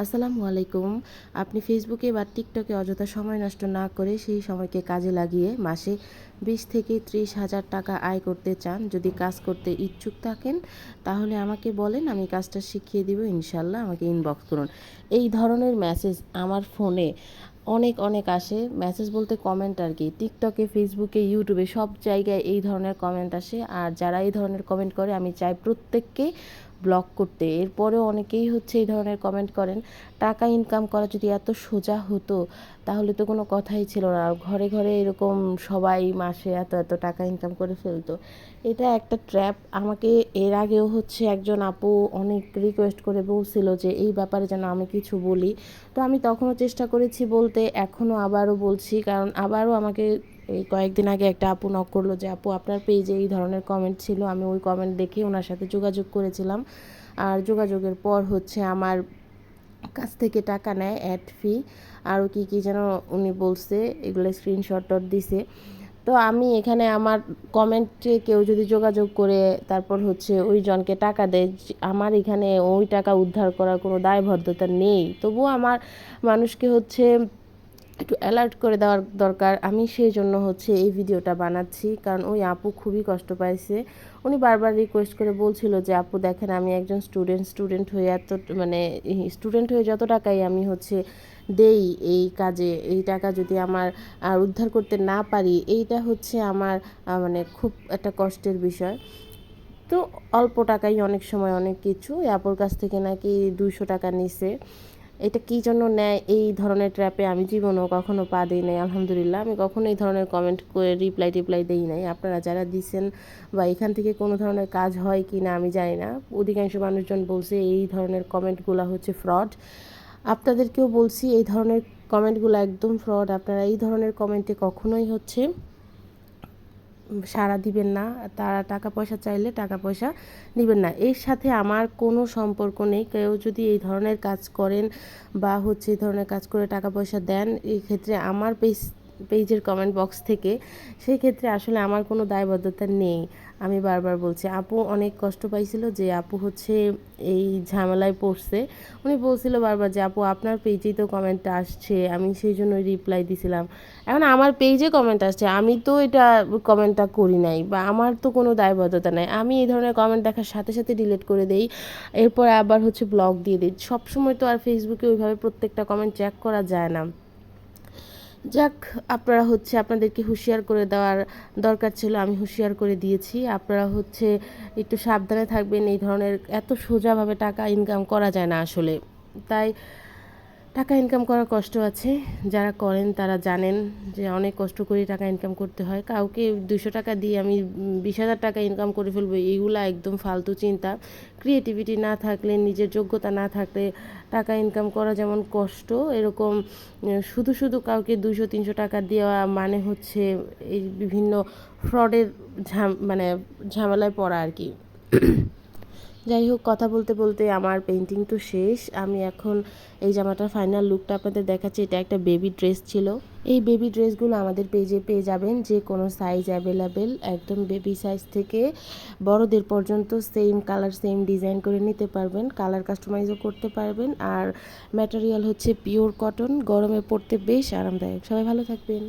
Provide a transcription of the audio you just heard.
আসসালামু আলাইকুম। আপনি ফেসবুকে বা টিকটকে অযথা সময় নষ্ট না করে সেই সময়কে কাজে লাগিয়ে মাসে বিশ থেকে ত্রিশ হাজার টাকা আয় করতে চান। যদি কাজ করতে ইচ্ছুক থাকেন, তাহলে আমাকে বলেন, আমি কাজটা শিখিয়ে দিব ইনশাল্লাহ আমাকে ইনবক্স করুন। এই ধরনের মেসেজ আমার ফোনে অনেক অনেক আসে। মেসেজ বলতে কমেন্ট আর কি। টিকটকে ফেসবুকে ইউটিউবে সব জায়গায় এই ধরনের কমেন্ট আসে। আর যারা এই ধরনের কমেন্ট করে, আমি চাই প্রত্যেককে ব্লক করতে। এরপরেও অনেকেই হচ্ছে এই ধরনের কমেন্ট করেন, টাকা ইনকাম করা যদি এত সোজা হতো, তাহলে তো কোনো কথাই ছিল না। ঘরে ঘরে এরকম সবাই মাসে এত এত টাকা ইনকাম করে ফেলতো। এটা একটা ট্র্যাপ আমাকে এর আগেও হচ্ছে একজন আপু অনেক রিকোয়েস্ট করে বলছিল যে, এই ব্যাপারে যেন আমি কিছু বলি। তো আমি তখনও চেষ্টা করেছি বলতে, এখনও আবারও বলছি। কারণ আবারও আমাকে এই কয়েকদিন আগে একটা আপু নক করল যে, আপু, আপনার পেজে এই ধরনের কমেন্ট ছিল, আমি ওই কমেন্ট দেখে ওনার সাথে যোগাযোগ করেছিলাম। আর যোগাযোগের পর হচ্ছে আমার কাছ থেকে টাকা নেয় অ্যাড ফি আরও কী কী যেন উনি বলছে, এগুলো স্ক্রিনশট দিছে। তো আমি এখানে আমার কমেন্টে কেউ যদি যোগাযোগ করে, তারপর হচ্ছে ওই জনকে টাকা দেয় আমার এখানে ওই টাকা উদ্ধার করার কোনো দায়বদ্ধতা নেই। তবুও আমার মানুষকে হচ্ছে একটু অ্যালার্ট করে দেওয়ার দরকার। আমি সেই জন্য হচ্ছে এই ভিডিওটা বানাচ্ছি, কারণ ওই আপু খুবই কষ্ট পাইছে। উনি বারবার রিকোয়েস্ট করে বলছিল যে, আপু দেখেন, আমি একজন স্টুডেন্ট স্টুডেন্ট হয়ে এত মানে স্টুডেন্ট হয়ে যত টাকাই আমি হচ্ছে দেই এই কাজে, এই টাকা যদি আমার, আর উদ্ধার করতে না পারি, এইটা হচ্ছে আমার মানে খুব একটা কষ্টের বিষয়। তো অল্প টাকাই অনেক সময় অনেক কিছু আপুর কাছ থেকে নাকি দুশো টাকা নিছে। এটা কী জন্য নেয়? এই ধরনের ট্র্যাপে আমি জীবনেও কখনো পা দিই নাই, আলহামদুলিল্লাহ। আমি কখনো এই ধরনের কমেন্ট করে রিপ্লাই টিপ্লাই দিই নাই। আপনারা যারা দিচ্ছেন বা এখান থেকে কোনো ধরনের কাজ হয় কি না, আমি জানি না। অধিকাংশ মানুষজন বলছে এই ধরনের কমেন্টগুলো হচ্ছে ফ্রড আপনাদেরকেও বলছি এই ধরনের কমেন্টগুলো একদম ফ্রড আপনারা এই ধরনের কমেন্টে কখনোই হচ্ছে সাড়া দিবেন না, তারা টাকা পয়সা চাইলে টাকা পয়সা নেবেন না। এর সাথে আমার কোনো সম্পর্ক নেই। কেউ যদি এই ধরনের কাজ করেন বা হচ্ছে এই ধরনের কাজ করে টাকা পয়সা দেন এই ক্ষেত্রে আমার পেজ পেজের কমেন্ট বক্স থেকে, সেই ক্ষেত্রে আসলে আমার কোনো দায়বদ্ধতা নেই। আমি বারবার বলছি, আপু অনেক কষ্ট পাইছিল যে আপু হচ্ছে এই ঝামেলায় পড়ছে। উনি বলছিল বারবার যে, আপু, আপনার পেজেই তো কমেন্টটা আসছে। আমি সেই জন্য রিপ্লাই দিছিলাম। এখন আমার পেজে কমেন্ট আসছে, আমি তো এটা কমেন্টটা করি নাই বা আমার তো কোনো দায়বদ্ধতা নাই। আমি এই ধরনের কমেন্ট দেখার সাথে সাথে ডিলিট করে দেই, এরপর আবার হচ্ছে ব্লগ দিয়ে দিই। সবসময় তো আর ফেসবুকে ওইভাবে প্রত্যেকটা কমেন্ট চেক করা যায় না। যাক, আপনারা হচ্ছে আপনাদেরকে হুঁশিয়ার করে দেওয়ার দরকার ছিল, আমি হুঁশিয়ার করে দিয়েছি। আপনারা হচ্ছে একটু সাবধানে থাকবেন, এই ধরনের এত সোজাভাবে টাকা ইনকাম করা যায় না আসলে। তাই টাকা ইনকাম করার কষ্ট আছে। যারা করেন তারা জানেন যে অনেক কষ্ট করে টাকা ইনকাম করতে হয়। কাউকে দুশো টাকা দিয়ে আমি বিশ হাজার টাকা ইনকাম করে ফেলব, এইগুলো একদম ফালতু চিন্তা। ক্রিয়েটিভিটি না থাকলে, নিজের যোগ্যতা না থাকলে টাকা ইনকাম করা যেমন কষ্ট, এরকম শুধু শুধু কাউকে দুশো, তিনশো টাকা দেওয়া মানে হচ্ছে এই বিভিন্ন ফ্রডের ঝাম মানে ঝামেলায় পড়া আর কি। যাই হোক, কথা বলতে বলতে আমার পেন্টিং তো শেষ। আমি এখন এই জামাটার ফাইনাল লুকটা আপনাদের দেখাচ্ছি। এটা একটা বেবি ড্রেস ছিল। এই বেবি ড্রেসগুলো আমাদের পেজে পেয়ে যাবেন। যে কোনো সাইজ অ্যাভেলেবেল একদম বেবি সাইজ থেকে বড়দের পর্যন্ত সেম কালার সেম ডিজাইন করে নিতে পারবেন। কালার কাস্টমাইজও করতে পারবেন। আর ম্যাটেরিয়াল হচ্ছে পিওর কটন গরমে পড়তে বেশ আরামদায়ক। সবাই ভালো থাকবেন।